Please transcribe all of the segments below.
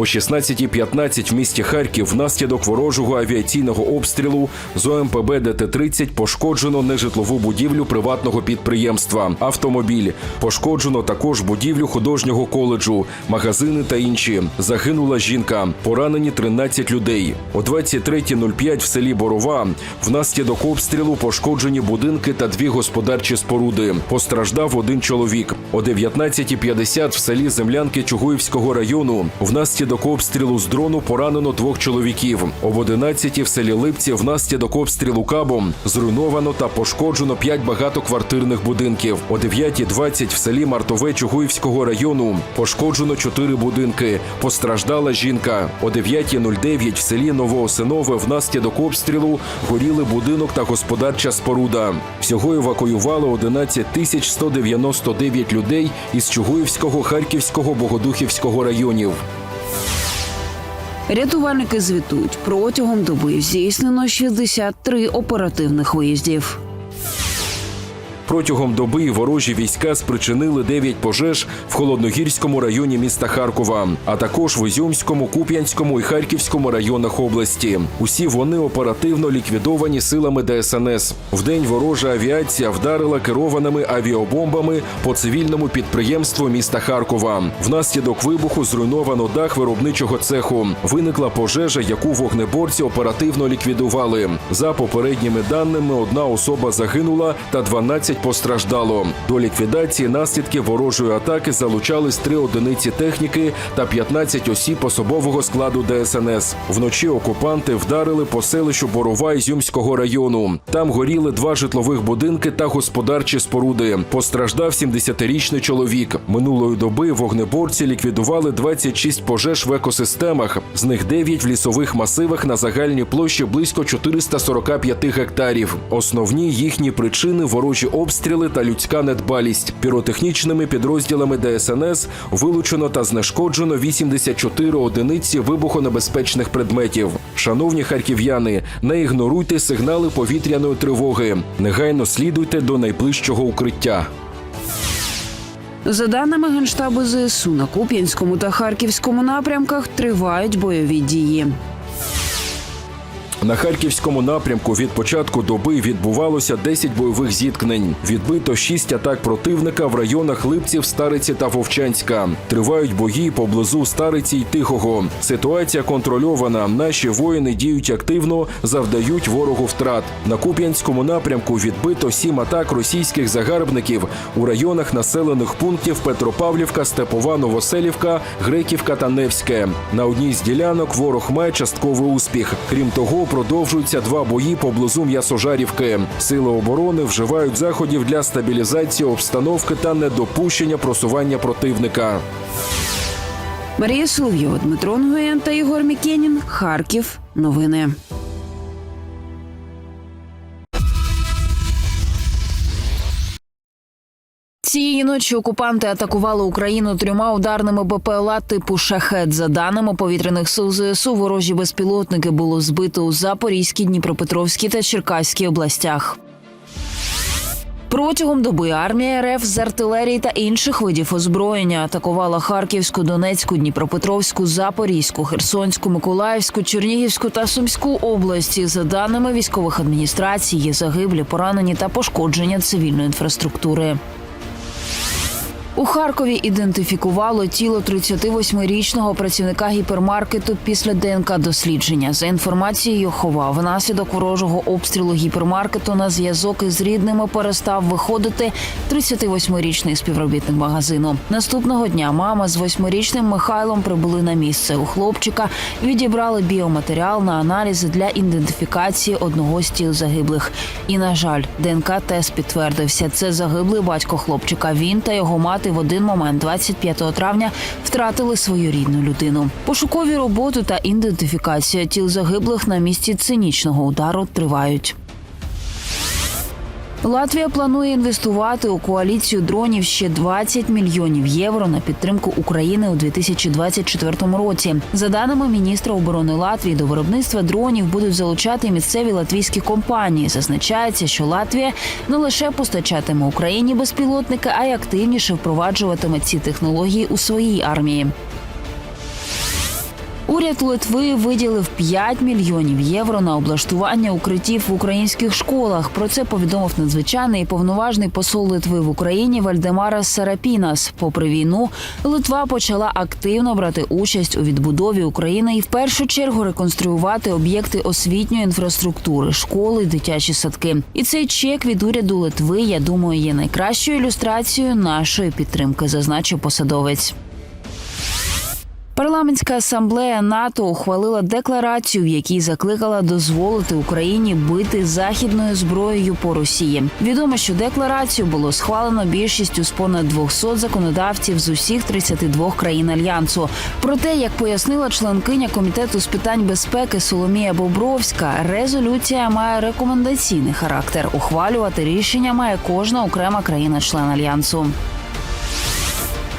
О 16.15 в місті Харків внаслідок ворожого авіаційного обстрілу з ОМПБ ДТ-30 пошкоджено нежитлову будівлю приватного підприємства, автомобіль. Пошкоджено також будівлю художнього коледжу, магазини та інші. Загинула жінка. Поранені 13 людей. О 23.05 в селі Борова внаслідок обстрілу пошкоджені будинки та дві господарчі споруди. Постраждав один чоловік. О 19.50 в селі Землянки Чугуївського району внаслідок обстрілу з дрону поранено двох чоловіків. Об 11 в селі Липці внаслідок обстрілу кабом зруйновано та пошкоджено п'ять багатоквартирних будинків. О 9.20 в селі Мартове Чугуївського району пошкоджено чотири будинки. Постраждала жінка. О 9.09 в селі Новоосинове внаслідок обстрілу горіли будинок та господарча споруда. Всього евакуювали 11 тисяч 199 людей із Чугуївського, Харківського, Богодухівського районів. Рятувальники звітують протягом доби здійснено 63 оперативних виїздів. Протягом доби ворожі війська спричинили 9 пожеж в холодногірському районі міста Харкова, а також в Ізюмському, Куп'янському і Харківському районах області. Усі вони оперативно ліквідовані силами ДСНС. Вдень ворожа авіація вдарила керованими авіабомбами по цивільному підприємству міста Харкова. Внаслідок вибуху зруйновано дах виробничого цеху. Виникла пожежа, яку вогнеборці оперативно ліквідували. За попередніми даними, одна особа загинула та 12 постраждало. До ліквідації наслідків ворожої атаки залучались три одиниці техніки та 15 осіб особового складу ДСНС. Вночі окупанти вдарили по селищу Борова Ізюмського району. Там горіли два житлових будинки та господарчі споруди. Постраждав 70-річний чоловік. Минулої доби вогнеборці ліквідували 26 пожеж в екосистемах. З них 9 в лісових масивах на загальній площі близько 445 гектарів. Основні їхні причини ворожі обстріли та людська недбалість. Піротехнічними підрозділами ДСНС вилучено та знешкоджено 84 одиниці вибухонебезпечних предметів. Шановні харків'яни, не ігноруйте сигнали повітряної тривоги. Негайно слідуйте до найближчого укриття. За даними генштабу ЗСУ, на Куп'янському та Харківському напрямках тривають бойові дії. На харківському напрямку від початку доби відбувалося 10 бойових зіткнень. Відбито 6 атак противника в районах Липців, Стариці та Вовчанська. Тривають бої поблизу Стариці й Тихого. Ситуація контрольована. Наші воїни діють активно, завдають ворогу втрат. На Куп'янському напрямку відбито 7 атак російських загарбників у районах населених пунктів Петропавлівка, Степова, Новоселівка, Греківка та Невське. На одній з ділянок ворог має частковий успіх. Крім того, продовжуються два бої поблизу М'ясожарівки. Сили оборони вживають заходів для стабілізації обстановки та недопущення просування противника. Марія Соловйова, Дмитро Нгоєн та Єгор Мікенін. Харків. Новини. Цієї ночі окупанти атакували Україну трьома ударними БПЛА типу шахет. За даними повітряних сил ЗСУ, ворожі безпілотники було збито у Запорізькій, Дніпропетровській та Черкаській областях. Протягом доби армія РФ з артилерії та інших видів озброєння атакувала Харківську, Донецьку, Дніпропетровську, Запорізьку, Херсонську, Миколаївську, Чернігівську та Сумську області. За даними військових адміністрацій, є загиблі, поранені та пошкодження цивільної інфраструктури. У Харкові ідентифікувало тіло 38-річного працівника гіпермаркету після ДНК дослідження. За інформацією хова, внаслідок ворожого обстрілу гіпермаркету на зв'язок із рідними перестав виходити 38-річний співробітник магазину. Наступного дня мама з 8-річним Михайлом прибули на місце. У хлопчика відібрали біоматеріал на аналізи для ідентифікації одного з тіл загиблих. І на жаль, ДНК-тест підтвердився. Це загиблий батько хлопчика. Він та його мати в один момент, 25 травня, втратили свою рідну людину. Пошукові роботи та ідентифікація тіл загиблих на місці цинічного удару тривають. Латвія планує інвестувати у коаліцію дронів ще 20 мільйонів євро на підтримку України у 2024 році. За даними міністра оборони Латвії, до виробництва дронів будуть залучати місцеві латвійські компанії. Зазначається, що Латвія не лише постачатиме Україні безпілотники, а й активніше впроваджуватиме ці технології у своїй армії. Уряд Литви виділив 5 мільйонів євро на облаштування укриттів в українських школах. Про це повідомив надзвичайний і повноважний посол Литви в Україні Вальдемарас Сарапінас. Попри війну, Литва почала активно брати участь у відбудові України і в першу чергу реконструювати об'єкти освітньої інфраструктури, школи, дитячі садки. І цей чек від уряду Литви, я думаю, є найкращою ілюстрацією нашої підтримки, зазначив посадовець. Парламентська асамблея НАТО ухвалила декларацію, в якій закликала дозволити Україні бити західною зброєю по Росії. Відомо, що декларацію було схвалено більшістю з понад 200 законодавців з усіх 32 країн альянсу. Проте, як пояснила членкиня комітету з питань безпеки Соломія Бобровська, резолюція має рекомендаційний характер. Ухвалювати рішення має кожна окрема країна-член альянсу.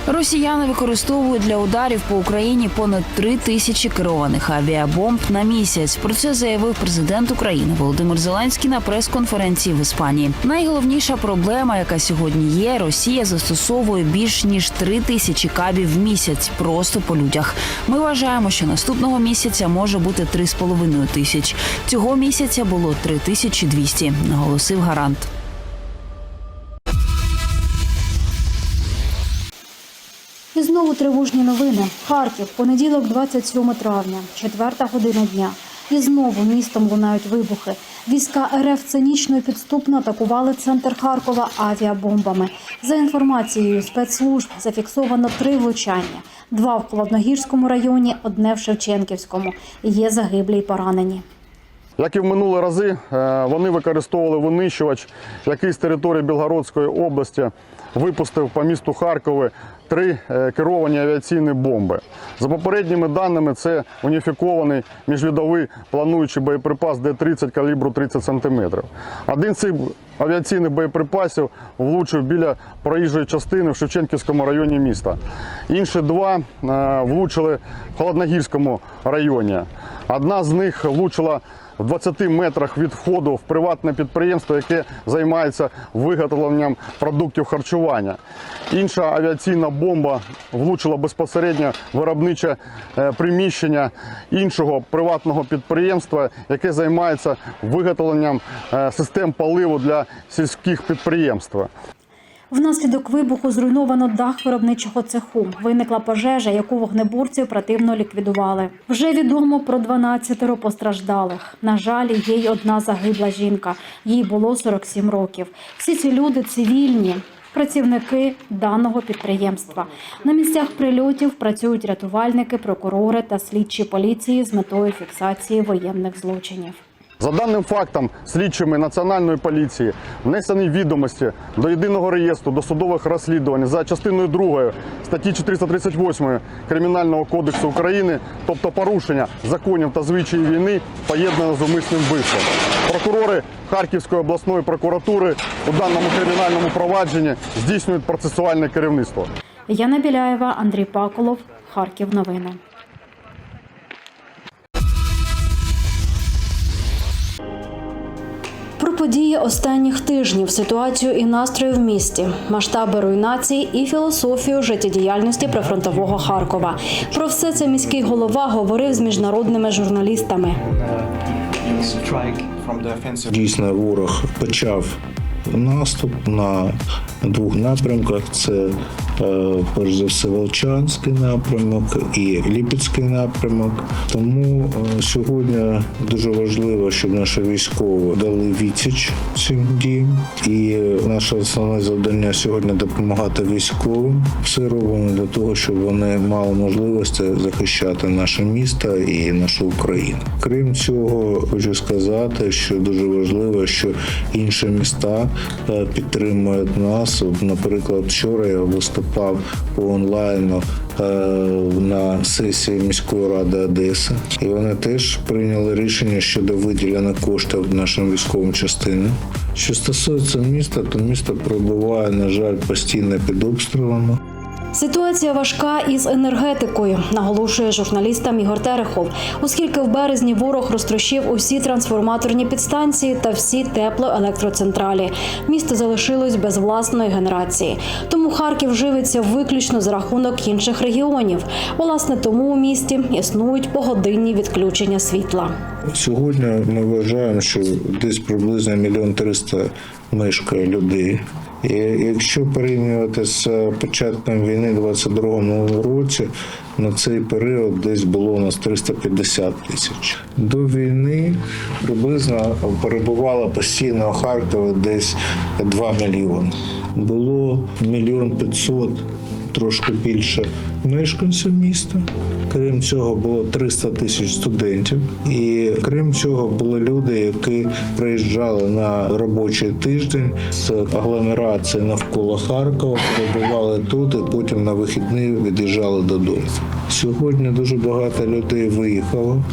Росіяни використовують для ударів по Україні понад три тисячі керованих авіабомб на місяць. Про це заявив президент України Володимир Зеленський на прес-конференції в Іспанії. Найголовніша проблема, яка сьогодні є, Росія застосовує більш ніж три тисячі кабів в місяць просто по людях. Ми вважаємо, що наступного місяця може бути три з половиною тисяч. Цього місяця було три тисячі двісті, наголосив гарант. І знову тривожні новини. Харків, понеділок, 27 травня, четверта година дня. І знову містом лунають вибухи. Війська РФ цинічно і підступно атакували центр Харкова авіабомбами. За інформацією спецслужб зафіксовано три влучання: два в Холодногірському районі, одне в Шевченківському. Є загиблі й поранені. Як і в минулі рази, е, вони використовували винищувач, який з території Білгородської області випустив по місту Харкові три е, керовані авіаційні бомби. За попередніми даними, це уніфікований міжвідовий плануючий боєприпас Д-30 калібру 30 см. Один з цих авіаційних боєприпасів влучив біля проїжджої частини в Шевченківському районі міста. Інші два е, влучили в Холодногірському районі. Одна з них влучила в 20 метрах від входу в приватне підприємство, яке займається виготовленням продуктів харчування. Інша авіаційна бомба влучила безпосередньо виробниче е, приміщення іншого приватного підприємства, яке займається виготовленням е, систем поливу для сільських підприємств. Внаслідок вибуху зруйновано дах виробничого цеху. Виникла пожежа, яку вогнеборці оперативно ліквідували. Вже відомо про 12 постраждалих. На жаль, є й одна загибла жінка. Їй було 47 років. Всі ці люди цивільні. Працівники даного підприємства на місцях прильотів працюють рятувальники, прокурори та слідчі поліції з метою фіксації воєнних злочинів. За даним фактом, слідчими Національної поліції внесені відомості до єдиного реєстру досудових розслідувань за частиною 2 статті 438 Кримінального кодексу України, тобто порушення законів та звичаїв війни, поєднано з умисним вбивством. Прокурори Харківської обласної прокуратури у даному кримінальному провадженні здійснюють процесуальне керівництво. Яна Біляєва, Андрій Паколов, Харків. Новини. Події останніх тижнів, ситуацію і настрої в місті, масштаби руйнації і філософію життєдіяльності прифронтового Харкова. Про все це міський голова говорив з міжнародними журналістами. Дійсно, ворог почав наступ на двох напрямках: це перш за все Волчанський напрямок і Ліпецький напрямок. Тому е, сьогодні дуже важливо, щоб наші військові дали відсіч цим діям. І наше основне завдання сьогодні допомагати військовим. Все робимо для того, щоб вони мали можливості захищати наше місто і нашу Україну. Крім цього, хочу сказати, що дуже важливо, що інші міста е, підтримують нас. Наприклад, вчора я виступав по онлайну е, на сесії міської ради Одеси, і вони теж прийняли рішення щодо виділення коштів нашим військовим частинам. Що стосується міста, то місто перебуває, на жаль, постійно під обстрілами. Ситуація важка із енергетикою, наголошує журналістам Ігор Терехов, оскільки в березні ворог розтрощив усі трансформаторні підстанції та всі теплоелектроцентралі. Місто залишилось без власної генерації. Тому Харків живиться виключно за рахунок інших регіонів. Власне, тому у місті існують погодинні відключення світла. Сьогодні ми вважаємо, що десь приблизно мільйон триста мешкає людей. І якщо порівнювати з початком війни в 22-му році, на цей період десь було у нас 350 тисяч. До війни приблизно перебувало постійно у Харкові десь 2 мільйони. Було мільйон п'ятсот трошки більше мешканців міста. Крім цього, було 300 тисяч студентів. І крім цього, були люди, які приїжджали на робочий тиждень з агломерації навколо Харкова, перебували тут і потім на вихідні від'їжджали додому. Сьогодні дуже багато людей виїхало.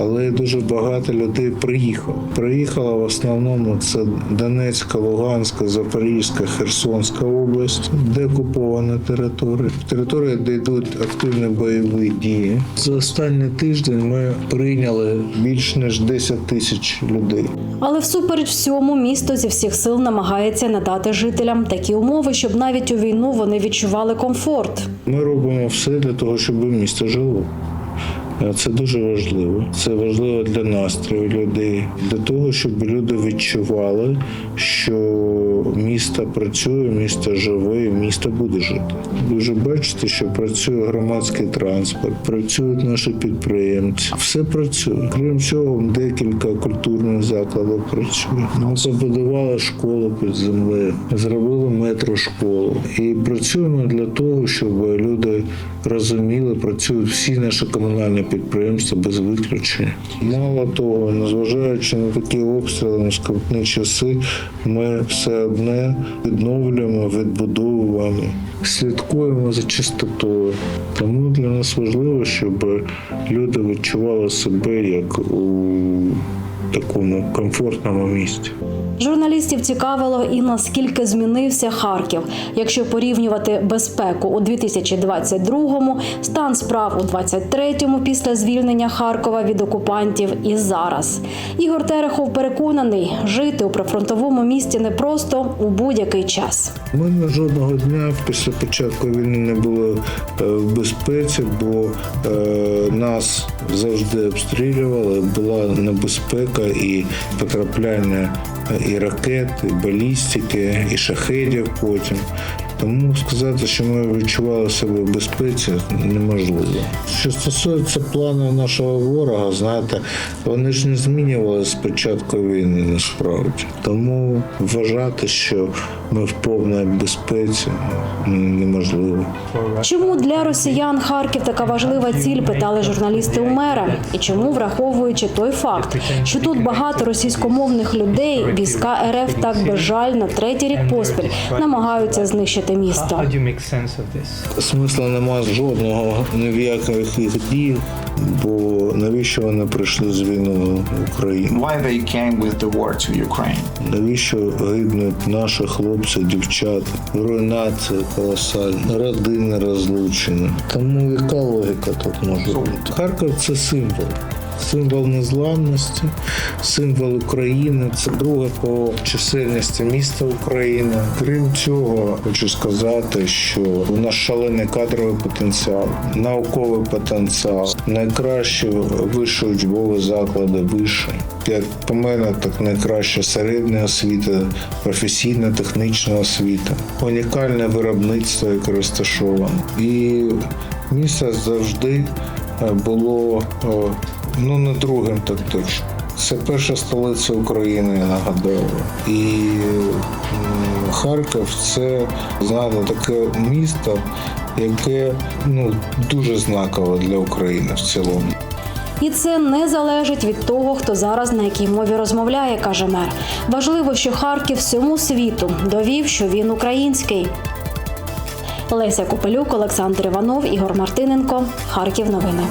Але дуже багато людей приїхало. Приїхало в основному це Донецька, Луганська, Запорізька, Херсонська область, де окупована територія. Територія, де йдуть активні бойові дії. За останній тиждень ми прийняли більш ніж 10 тисяч людей. Але всупереч всьому місто зі всіх сил намагається надати жителям такі умови, щоб навіть у війну вони відчували комфорт. Ми робимо все для того, щоб місто жило. Це дуже важливо. Це важливо для настрою людей, для того, щоб люди відчували, що місто працює, місто живе, місто буде жити. Ви вже бачите, що працює громадський транспорт, працюють наші підприємці. Все працює. Крім цього, декілька культурних закладів працює. Ми побудували школу під землею, зробили метрошколу. І працюємо для того, щоб люди розуміли, працюють всі наші комунальні підприємства без виключення. Мало того, незважаючи на такі обстріли на скрутні часи, ми все одне відновлюємо, відбудовуємо, слідкуємо за чистотою. Тому для нас важливо, щоб люди відчували себе як у такому комфортному місці. Журналістів цікавило і наскільки змінився Харків, якщо порівнювати безпеку у 2022-му, стан справ у 23-му після звільнення Харкова від окупантів і зараз. Ігор Терехов переконаний, жити у прифронтовому місті непросто у будь-який час. Ми на жодного дня після початку війни не були е, в безпеці, бо е, нас завжди обстрілювали, була небезпека і потрапляння і ракет, і балістики, і шахедів потім. Тому сказати, що ми відчували себе в безпеці, неможливо. Що стосується плану нашого ворога, знаєте, вони ж не змінювалися з початку війни насправді. Тому вважати, що ми в повній безпеці, неможливо. Чому для росіян Харків така важлива ціль? Питали журналісти у мера. І чому, враховуючи той факт, що тут багато російськомовних людей, війська РФ так безжально третій рік поспіль намагаються знищити місто. Смисла нема жодного ні в яких дій, бо навіщо вони прийшли з війною в Україну? why they came with the war to Ukraine. Навіщо гибнуть наші хлопці, дівчата? Руйнація колосальна, родини розлучені. Тому яка логіка тут може бути? Харків це символ. Символ незламності, символ України. Це друге по чисельності міста України. Крім цього, хочу сказати, що у нас шалений кадровий потенціал, науковий потенціал, найкращі вищі учбові заклади вищі. Як по мене, так найкраща середня освіта, професійна технічна освіта, унікальне виробництво, яке розташоване. І місто завжди е, було е, ну не другим, так точно. Це перша столиця України, я нагадаю. І Харків це знаєте, таке місто, яке ну дуже знакове для України в цілому. І це не залежить від того, хто зараз на якій мові розмовляє, каже мер. Важливо, що Харків всьому світу довів, що він український. Леся Купелюк, Олександр Іванов, Ігор Мартиненко. Харків новини.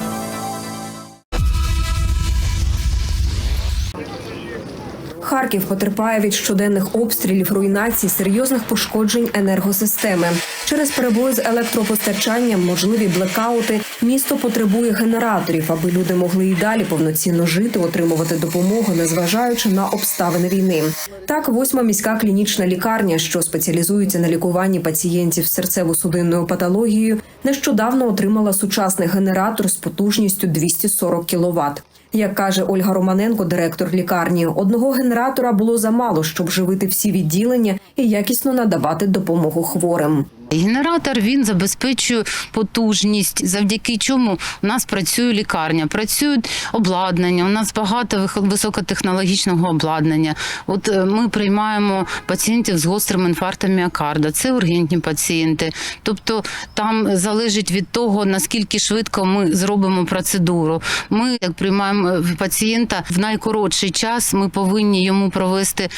Харків потерпає від щоденних обстрілів, руйнацій, серйозних пошкоджень енергосистеми. Через перебої з електропостачанням, можливі блекаути. Місто потребує генераторів, аби люди могли і далі повноцінно жити, отримувати допомогу, незважаючи на обставини війни. Так, восьма міська клінічна лікарня, що спеціалізується на лікуванні пацієнтів з серцево-судинною патологією, нещодавно отримала сучасний генератор з потужністю 240 кВт. Як каже Ольга Романенко, директор лікарні, одного генератора було замало, щоб живити всі відділення і якісно надавати допомогу хворим. Генератор він забезпечує потужність, завдяки чому у нас працює лікарня, працюють обладнання. У нас багато високотехнологічного обладнання. От е, ми приймаємо пацієнтів з гострим інфарктом міокарда. Це ургентні пацієнти. Тобто там залежить від того наскільки швидко ми зробимо процедуру. Ми як приймаємо е, пацієнта в найкоротший час. Ми повинні йому провести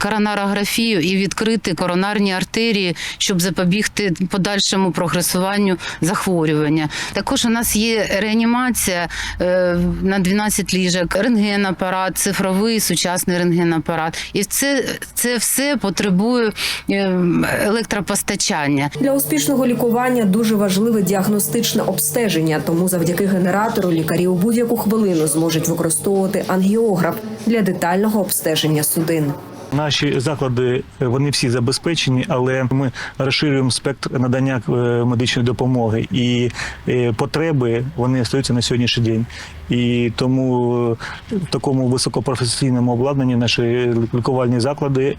коронарографію і відкрити коронарні артерії, щоб запобігти подальшому прогресуванню захворювання. Також у нас є реанімація е, на 12 ліжок, рентгенапарат, цифровий сучасний рентгенапарат. І це, це все потребує е, електропостачання. Для успішного лікування дуже важливе діагностичне обстеження. Тому завдяки генератору лікарі у будь-яку хвилину зможуть використовувати ангіограф для детального обстеження судин. Наші заклади е, вони всі забезпечені, але ми розширюємо спектр надання е, медичної допомоги і е, потреби вони остаються на сьогоднішній день. І тому в такому високопрофесійному обладнанні наші лікувальні заклади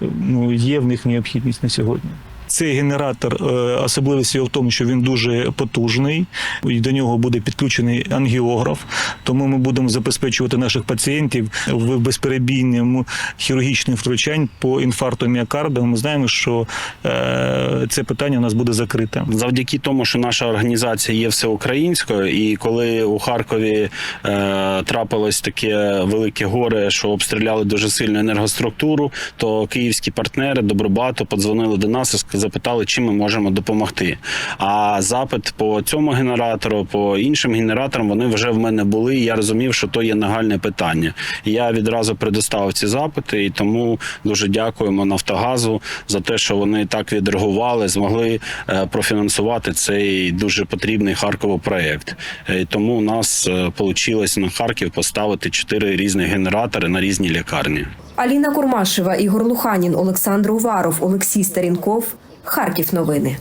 ну, є в них необхідність на сьогодні. Цей генератор е, особливість його в тому, що він дуже потужний, і до нього буде підключений ангіограф. Тому ми будемо забезпечувати наших пацієнтів в безперебійному хірургічних втручань по інфаркту міокарда. Ми знаємо, що е, це питання у нас буде закрите. завдяки тому, що наша організація є всеукраїнською, і коли у Харкові е, трапилось таке велике горе, що обстріляли дуже сильно енергоструктуру, то київські партнери Добробату подзвонили до нас і ск- запитали, чим ми можемо допомогти. А запит по цьому генератору, по іншим генераторам, вони вже в мене були. І я розумів, що то є нагальне питання. Я відразу предоставив ці запити, і тому дуже дякуємо Нафтогазу за те, що вони так відреагували, змогли е, профінансувати цей дуже потрібний Харкову проект. Е, І тому у нас вийшло на Харків поставити чотири різні генератори на різні лікарні. Аліна Курмашева, Ігор Луханін, Олександр Уваров, Олексій Старінков. Харків новини.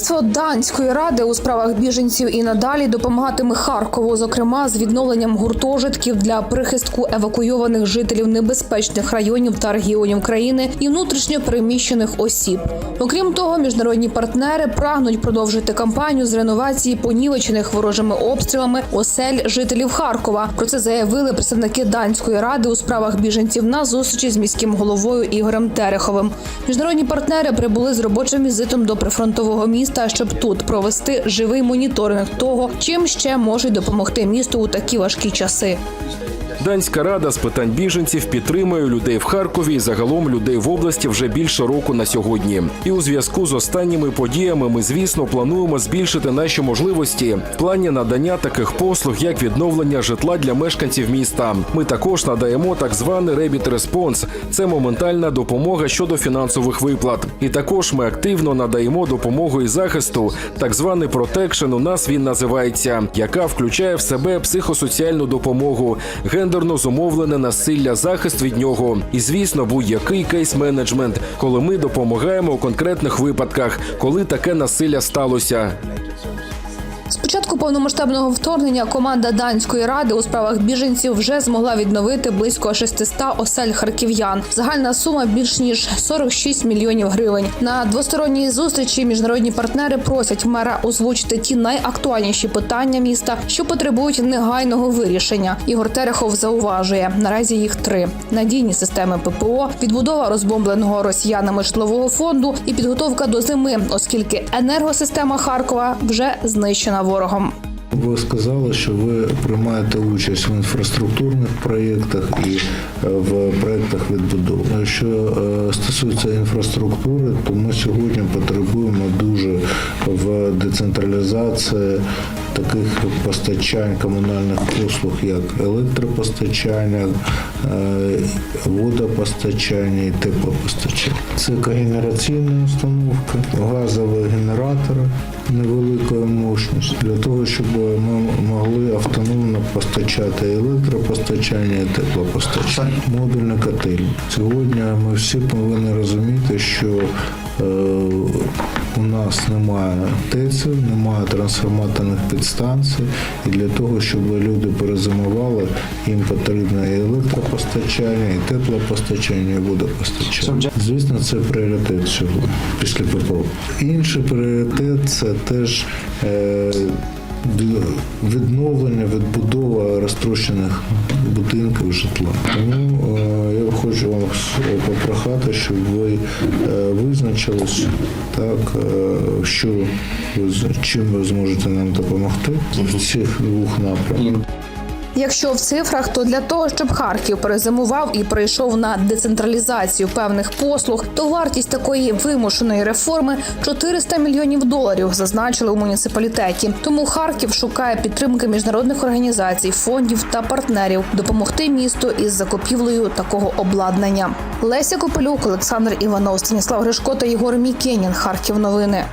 Представництво данської ради у справах біженців і надалі допомагатиме Харкову, зокрема з відновленням гуртожитків для прихистку евакуйованих жителів небезпечних районів та регіонів країни і внутрішньо переміщених осіб. Окрім того, міжнародні партнери прагнуть продовжити кампанію з реновації понівечених ворожими обстрілами осель жителів Харкова. Про це заявили представники данської ради у справах біженців на зустрічі з міським головою Ігорем Тереховим. Міжнародні партнери прибули з робочим візитом до прифронтового міста, щоб тут провести живий моніторинг того, чим ще можуть допомогти місту у такі важкі часи. Данська рада з питань біженців підтримує людей в Харкові і загалом людей в області вже більше року на сьогодні. І у зв'язку з останніми подіями ми, звісно, плануємо збільшити наші можливості в плані надання таких послуг, як відновлення житла для мешканців міста. Ми також надаємо так званий Ребіт Респонс. Це моментальна допомога щодо фінансових виплат. І також ми активно надаємо допомогу і захисту. Так званий протекшн у нас він називається, яка включає в себе психосоціальну допомогу, гендерно зумовлене насилля, захист від нього. І звісно, будь-який кейс-менеджмент, коли ми допомагаємо у конкретних випадках, коли таке насилля сталося. Повномасштабного вторгнення команда данської ради у справах біженців вже змогла відновити близько 600 осель харків'ян. Загальна сума більш ніж 46 мільйонів гривень. На двосторонній зустрічі міжнародні партнери просять мера озвучити ті найактуальніші питання міста, що потребують негайного вирішення. Ігор Терехов зауважує наразі їх три: надійні системи ППО, відбудова розбомбленого росіянами житлового фонду і підготовка до зими, оскільки енергосистема Харкова вже знищена ворогом. Ви сказали, що ви приймаєте участь в інфраструктурних проєктах і е, в проєктах відбудови. Що е, стосується інфраструктури, то ми сьогодні потребуємо дуже в децентралізації таких постачань комунальних послуг, як електропостачання, е, водопостачання і теплопостачання. Це когенераційна установка, газові генератори невеликої мощності для того, щоб ми могли автономно постачати електропостачання і теплопостачання. Модульні котельні. Сьогодні ми всі повинні розуміти, що е, у нас немає ТЕЦів, немає трансформаторних підстанцій, і для того, щоб люди перезимували, їм потрібно і електропостачання, і теплопостачання, і водопостачання. Звісно, це пріоритет сьогодні після ППО. Інший пріоритет це теж е, відновлення, відбудова розтрощених будинків житла. Тому е, я хочу вам попрохати, щоб ви е, визначились, так, е, що чим ви зможете нам допомогти в цих двох напрямках. Якщо в цифрах, то для того, щоб Харків перезимував і прийшов на децентралізацію певних послуг, то вартість такої вимушеної реформи 400 мільйонів доларів, зазначили у муніципалітеті. Тому Харків шукає підтримки міжнародних організацій, фондів та партнерів допомогти місту із закупівлею такого обладнання. Леся Копелюк, Олександр Іванов, Станіслав Гришко та Єгор Мікенін. Харків новини.